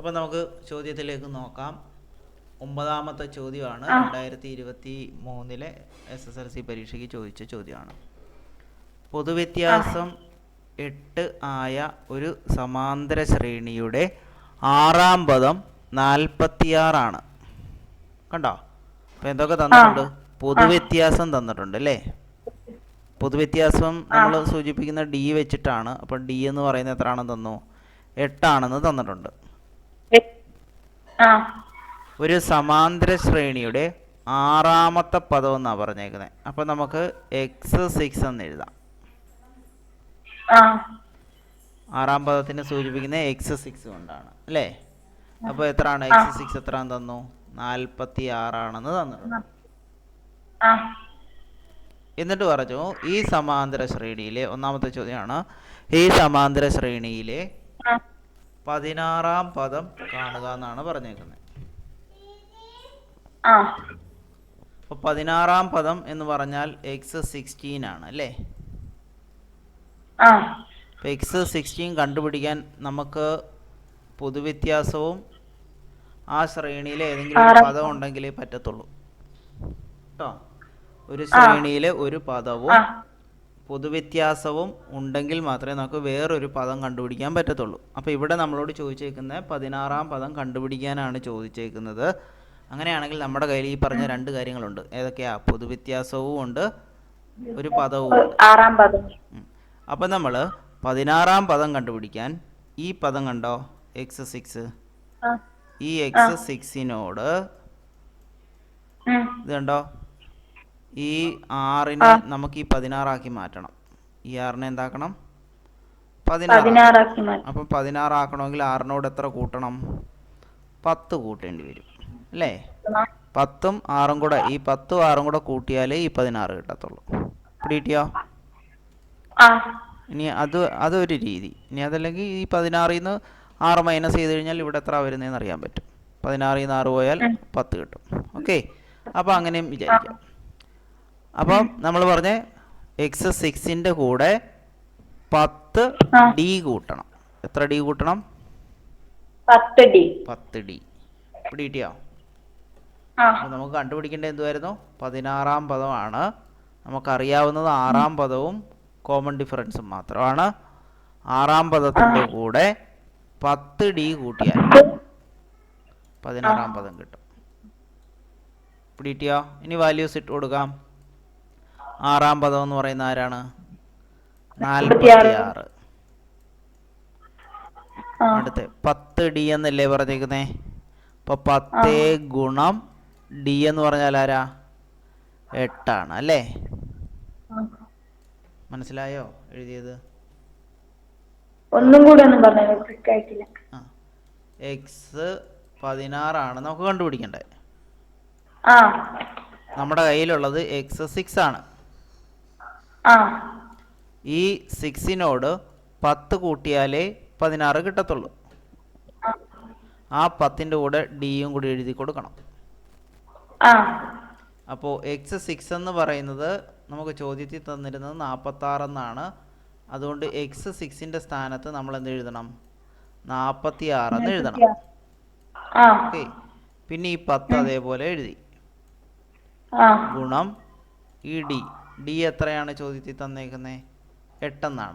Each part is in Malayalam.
അപ്പോൾ നമുക്ക് ചോദ്യത്തിലേക്ക് നോക്കാം. ഒമ്പതാമത്തെ ചോദ്യമാണ്. രണ്ടായിരത്തി ഇരുപത്തി മൂന്നിലെ എസ് എസ് എൽ സി പരീക്ഷയ്ക്ക് ചോദിച്ച ചോദ്യമാണ്. പൊതുവ്യത്യാസം എട്ട് ആയ ഒരു സമാന്തര ശ്രേണിയുടെ ആറാം പദം നാൽപ്പത്തിയാറാണ്. കണ്ടോ? അപ്പോൾ എന്തൊക്കെ തന്നിട്ടുണ്ട്? പൊതുവ്യത്യാസം തന്നിട്ടുണ്ട് അല്ലേ? പൊതുവ്യത്യാസം നമ്മൾ സൂചിപ്പിക്കുന്ന ഡി വെച്ചിട്ടാണ്. അപ്പോൾ ഡി എന്ന് പറയുന്നത് എത്രയാണെന്ന് തന്നു? എട്ടാണെന്ന് തന്നിട്ടുണ്ട്. ഒരു സമാന്തര ശ്രേണിയുടെ ആറാമത്തെ പദം എന്നാ പറഞ്ഞേക്കുന്നത് അപ്പൊ നമുക്ക് എക്സ് സിക്സ് എന്ന് എഴുതാം. ആറാം പദത്തിനെ സൂചിപ്പിക്കുന്ന എക്സ് സിക്സ് കൊണ്ടാണ് അല്ലേ? അപ്പോൾ എത്രയാണ്? എക്സ് സിക്സ് എത്ര തന്നു? നാൽപ്പത്തി ആറാണെന്ന് തന്നിട്ടുണ്ട്. ആ. എന്നിട്ട് പറഞ്ഞു ഈ സമാന്തര ശ്രേണിയിലെ ഒന്നാമത്തെ ചോദ്യമാണ് ഈ സമാന്തര ശ്രേണിയിലെ പതിനാറാം പദം കാണുക എന്നാണ് പറഞ്ഞേക്കുന്നത് അപ്പൊ പതിനാറാം പദം എന്ന് പറഞ്ഞാൽ എക്സ് സിക്സ്റ്റീൻ ആണ് അല്ലേ? എക്സ് സിക്സ്റ്റീൻ കണ്ടുപിടിക്കാൻ നമുക്ക് പൊതുവ്യത്യാസവും ആ ശ്രേണിയിലെ ഏതെങ്കിലും ഒരു പദം ഉണ്ടെങ്കിലേ പറ്റത്തുള്ളൂ. കേട്ടോ ഒരു ശ്രേണിയിലെ ഒരു പദവും പൊതുവ്യത്യാസവും ഉണ്ടെങ്കിൽ മാത്രമേ നമുക്ക് വേറൊരു പദം കണ്ടുപിടിക്കാൻ പറ്റത്തുള്ളൂ. അപ്പോൾ ഇവിടെ നമ്മളോട് ചോദിച്ചേക്കുന്നത് പതിനാറാം പദം കണ്ടുപിടിക്കാനാണ് ചോദിച്ചേക്കുന്നത്. അങ്ങനെയാണെങ്കിൽ നമ്മുടെ കയ്യിൽ ഈ പറഞ്ഞ രണ്ട് കാര്യങ്ങളുണ്ട്. ഏതൊക്കെയാ? പൊതുവ്യത്യാസവും ഉണ്ട് ഒരു പദവും അപ്പം നമ്മൾ പതിനാറാം പദം കണ്ടുപിടിക്കാൻ ഈ പദം കണ്ടോ? എക്സ് സിക്സ് ഈ എക്സ് സിക്സിനോട്. ഇത് കണ്ടോ? ഈ ആറിനെ നമുക്ക് ഈ പതിനാറാക്കി മാറ്റണം. ഈ ആറിനെ എന്താക്കണം? പതിനാറ് പതിനാറാക്കി അപ്പം പതിനാറാക്കണമെങ്കിൽ ആറിനോട് എത്ര കൂട്ടണം? പത്ത് കൂട്ടേണ്ടി വരും. അല്ലേ? പത്തും ആറും കൂടെ ഈ പത്തും ആറും കൂടെ കൂട്ടിയാലേ ഈ പതിനാറ് കിട്ടത്തുള്ളൂ. പിടികിട്ടിയോ ആ. ഇനി അത് അതൊരു രീതി. ഇനി അതല്ലെങ്കിൽ ഈ പതിനാറിൽ നിന്ന് ആറ് മൈനസ് ചെയ്ത് കഴിഞ്ഞാൽ ഇവിടെ എത്ര വരുന്നതെന്ന് അറിയാൻ പറ്റും. പതിനാറിൽ നിന്ന് ആറ് പോയാൽ പത്ത് കിട്ടും. ഓക്കെ? അപ്പോൾ അങ്ങനെയും വിചാരിക്കാം. അപ്പം നമ്മൾ പറഞ്ഞ എക്സ് സിക്സിന്റെ കൂടെ പത്ത്. ഡി കൂട്ടണം. എത്ര ഡി കൂട്ടണം? പത്ത് ഡി പത്ത് ഡി ഇവിടെ കിട്ടിയോ? നമുക്ക് കണ്ടുപിടിക്കേണ്ട എന്തുമായിരുന്നു പതിനാറാം പദമാണ്. നമുക്കറിയാവുന്നത് ആറാം പദവും കോമൺ ഡിഫറൻസും മാത്രമാണ്. ആറാം പദത്തിന്റെ കൂടെ പത്ത് ഡി കൂട്ടിയാൽ പതിനാറാം പദം കിട്ടും. പിടികിട്ടിയോ ഇനി വാല്യൂസ് ഇട്ട് കൊടുക്കാം. ആറാം പദം എന്ന് പറയുന്ന ആരാണ്? അടുത്ത് പത്ത് ഡി എന്നല്ലേ പറഞ്ഞേക്കുന്നേ? അപ്പൊ പത്ത് ഗുണം ഡി എന്ന് പറഞ്ഞാൽ ആരാ? എട്ടാണ് അല്ലേ? മനസ്സിലായോ എഴുതിയത്? ഒന്നും കൂടെ ഒന്നും പറഞ്ഞു എക്സ് പതിനാറാണ്. നമുക്ക് കണ്ടുപിടിക്കണ്ടേ? നമ്മുടെ കയ്യിലുള്ളത് എക്സ് സിക്സ് ആണ്. ഈ സിക്സിനോട് പത്ത് കൂട്ടിയാലേ പതിനാറ് കിട്ടത്തുള്ളൂ. ആ. പത്തിന്റെ കൂടെ ഡിയും കൂടി എഴുതി കൊടുക്കണം. അപ്പോൾ എക്സ് സിക്സ് എന്ന് പറയുന്നത് നമുക്ക് ചോദ്യത്തിൽ തന്നിരുന്നത് നാൽപ്പത്താറെന്നാണ് അതുകൊണ്ട് എക്സ് സിക്സിന്റെ സ്ഥാനത്ത് നമ്മൾ എന്ത് എഴുതണം? നാൽപ്പത്തി എന്ന് എഴുതണം. ഓക്കെ. പിന്നെ ഈ പത്ത് അതേപോലെ എഴുതി. ഗുണം ഇ ഡി. ഡി എത്രയാണ് ചോദ്യത്തിൽ തന്നേക്കുന്നത് എട്ടെന്നാണ്.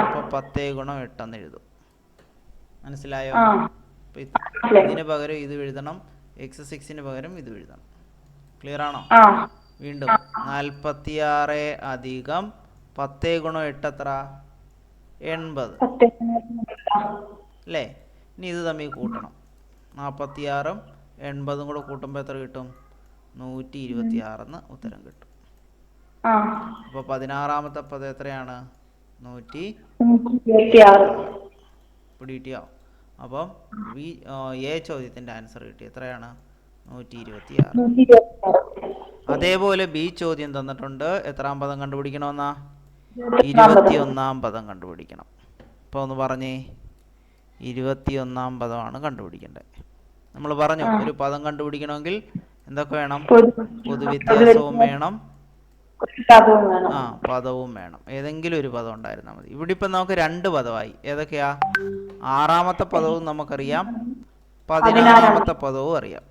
അപ്പൊ പത്തേ ഗുണം എട്ടെന്ന് എഴുതും. മനസ്സിലായോ? ഇതിന് പകരം ഇത് എഴുതണം. എക്സ് സിക്സിന് പകരം ഇത് എഴുതണം. ക്ലിയർ ആണോ? വീണ്ടും നാൽപ്പത്തിയാറ് അധികം പത്തേ ഗുണം എട്ട് എത്ര? എൺപത്. അല്ലേ? ഇനി ഇത് തമ്മിൽ കൂട്ടണം. നാൽപ്പത്തിയാറും എൺപതും കൂടെ കൂട്ടുമ്പോൾ എത്ര കിട്ടും? നൂറ്റി ഇരുപത്തി ആറെന്ന് ഉത്തരം കിട്ടും. ആ. അപ്പോൾ പതിനാറാമത്തെ പദം എത്രയാണ്? നൂറ്റി പിടികിട്ടിയോ അപ്പം വി എ ചോദ്യത്തിന്റെ ആൻസർ കിട്ടി. എത്രയാണ്? നൂറ്റി ഇരുപത്തി ആറ് അതേപോലെ ബി ചോദ്യം തന്നിട്ടുണ്ട്. എത്രാം പദം കണ്ടുപിടിക്കണമെന്നാ? ഇരുപത്തിയൊന്നാം പദം. കണ്ടുപിടിക്കണം. അപ്പോൾ ഒന്ന് പറഞ്ഞേ. ഇരുപത്തിയൊന്നാം പദമാണ് കണ്ടുപിടിക്കേണ്ടത്. നമ്മൾ പറഞ്ഞു ഒരു പദം കണ്ടുപിടിക്കണമെങ്കിൽ എന്തൊക്കെ വേണം? പൊതു പൊതുവ്യത്യാസവും വേണം. ആ പദവും വേണം. ഏതെങ്കിലും ഒരു പദം ഉണ്ടായിരുന്നാൽ മതി. ഇവിടെ ഇപ്പം നമുക്ക് രണ്ട് പദമായി. ഏതൊക്കെയാ? ആറാമത്തെ പദവും നമുക്കറിയാം. പതിനാറാമത്തെ പദവും അറിയാം.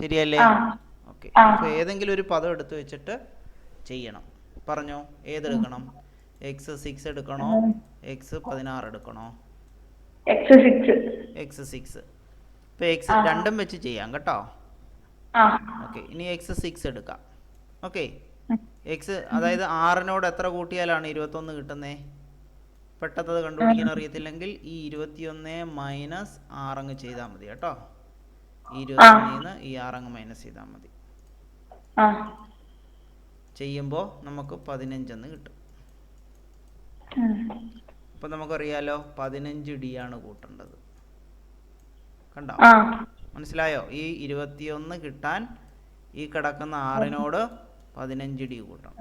ശരിയല്ലേ. ഓക്കെ. അപ്പൊ അപ്പോൾ ഏതെങ്കിലും ഒരു പദം എടുത്തു വെച്ചിട്ട് ചെയ്യണം. പറഞ്ഞോ. ഏതെടുക്കണം എക്സ് സിക്സ് എടുക്കണോ? എക്സ് പതിനാറ് എടുക്കണോ? എക്സ് സിക്സ് ഇപ്പൊ എക്സ് രണ്ടും വെച്ച് ചെയ്യാം കേട്ടോ. ഓക്കെ. ഇനി എക്സ് സിക്സ് എടുക്കാം. ഓക്കെ. എക്സ് അതായത് ആറിനോട് എത്ര കൂട്ടിയാലാണ് ഇരുപത്തൊന്ന് കിട്ടുന്നേ? പെട്ടെന്ന് കണ്ടുപിടിക്കാൻ അറിയത്തില്ലെങ്കിൽ ഈ ഇരുപത്തിയൊന്ന് മൈനസ് ആറങ്ങ് ചെയ്താൽ മതി കേട്ടോ. ഈ ഇരുപത്തൊന്നിൽ നിന്ന് ഈ ആറങ്ങ് മൈനസ് ചെയ്താൽ മതി. ചെയ്യുമ്പോൾ നമുക്ക് പതിനഞ്ചെന്ന് കിട്ടും. അപ്പം നമുക്കറിയാലോ പതിനഞ്ച് ഡി ആണ് കൂട്ടേണ്ടത്. കണ്ടോ? മനസ്സിലായോ? ഈ ഇരുപത്തിയൊന്ന് കിട്ടാൻ ഈ കിടക്കുന്ന ആറിനോട് പതിനഞ്ച് ഡി കൂട്ടണം.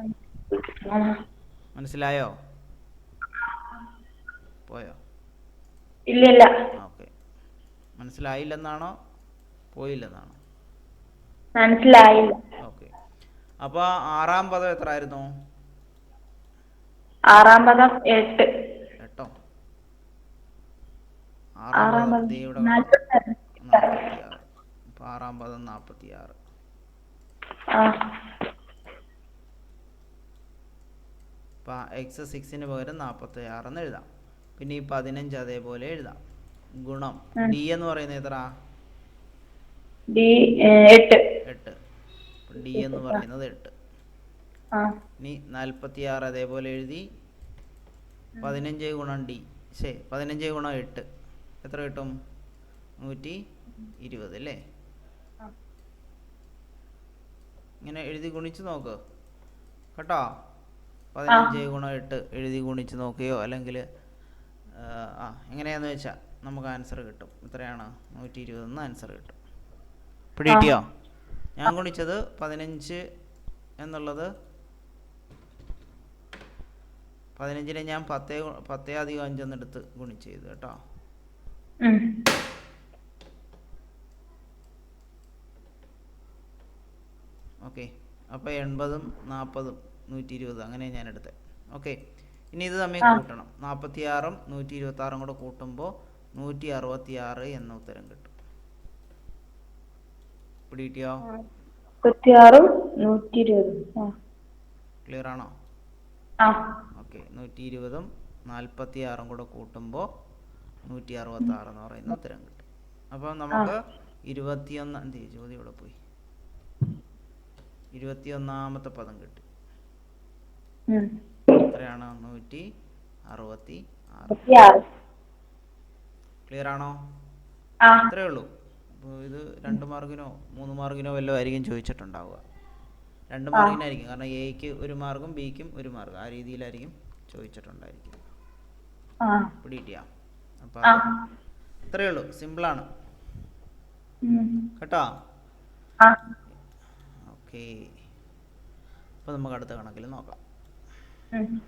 മനസ്സിലായോ? പോയോ? ഇല്ല ഓക്കെ. മനസ്സിലായില്ലെന്നാണോ? പോയില്ലെന്നാണോ? മനസ്സിലായില്ല. ഓക്കെ. അപ്പൊ ആറാം പദം എത്ര ആയിരുന്നു ആറാം പദം എട്ട്. എട്ടോ? ആറാം പദം പദം ദേ ഇവിടെ നാല്പത്താറ്. നാൽപ്പത്തി ആറ് ആറാം പദം നാൽപ്പത്തി ആറ് ആ അപ്പോൾ എക്സ് സിക്സിന് പകരം നാൽപ്പത്തി ആറെന്ന് എഴുതാം. പിന്നെ ഈ പതിനഞ്ച് അതേപോലെ എഴുതാം. ഗുണം ഡി എന്ന് പറയുന്നത് എത്ര എട്ട്. ഡി എന്ന് പറയുന്നത് എട്ട്. ഇനി നാൽപ്പത്തി ആറ് അതേപോലെ എഴുതി പതിനഞ്ച് ഗുണം ഡി ശേ പതിനഞ്ച് ഗുണം എട്ട്. എത്ര കിട്ടും? നൂറ്റി ഇരുപത് അല്ലേ. ഇങ്ങനെ എഴുതി ഗുണിച്ച് നോക്ക്. കേട്ടോ? പതിനഞ്ച് ഗുണം എട്ട് എഴുതി ഗുണിച്ച് നോക്കുകയോ അല്ലെങ്കിൽ ആ എങ്ങനെയാന്ന് വെച്ചാൽ നമുക്ക് ആൻസർ കിട്ടും. എത്രയാണ് നൂറ്റി ഇരുപതെന്ന് ആൻസർ കിട്ടും. പിടിയിട്ടിയോ ഞാൻ ഗുണിച്ചത് പതിനഞ്ച് എന്നുള്ളത് പതിനഞ്ചിനെ ഞാൻ പത്തേ പത്തേ അധികം അഞ്ചെന്ന് എടുത്ത് ഗുണിച്ച് ചെയ്തു കേട്ടോ. ഓക്കെ. അപ്പോൾ എൺപതും നാൽപ്പതും നൂറ്റി ഇരുപത് അങ്ങനെ ഞാൻ എടുത്തത് ഓക്കെ. ഇനി ഇത് തമ്മിൽ കൂട്ടണം. നാൽപ്പത്തി ആറും നൂറ്റി ഇരുപത്തി ആറും കൂടെ കൂട്ടുമ്പോൾ നൂറ്റി അറുപത്തി ആറ് എന്ന ഉത്തരം കിട്ടും. പിടികിട്ടിയോ? ക്ലിയർ ആണോ ഓക്കെ നൂറ്റി ഇരുപതും നാൽപ്പത്തി ആറും കൂടെ കൂട്ടുമ്പോൾ നൂറ്റി അറുപത്തി ആറ് എന്ന് പറയുന്ന ഉത്തരം കിട്ടും. അപ്പം നമുക്ക് ഇരുപത്തിയൊന്ന് ചെയ്യും? ചോദ്യം ഇവിടെ പോയി. ഇരുപത്തിയൊന്നാമത്തെ പദം കിട്ടി. എത്രയാണ്? നൂറ്റി അറുപത്തി ആറ്. ക്ലിയർ ആണോ? അത്രേ ഉള്ളൂ. അപ്പോൾ ഇത് രണ്ട് മാർക്കിനോ മൂന്ന് മാർക്കിനോ വല്ലതും ആയിരിക്കും ചോദിച്ചിട്ടുണ്ടാവുക. രണ്ട് മാർക്കിനായിരിക്കും. കാരണം എക്ക് ഒരു മാർക്കും ബിക്കും ഒരു മാർക്കും. ആ രീതിയിലായിരിക്കും ചോദിച്ചിട്ടുണ്ടായിരിക്കും ആ. അപ്പൊ അത്രേ ഉള്ളൂ. സിമ്പിളാണ് ആണ്. കേട്ടോ? ഓക്കെ അപ്പോൾ നമുക്ക് അടുത്ത കണക്കിൽ നോക്കാം. 嗯。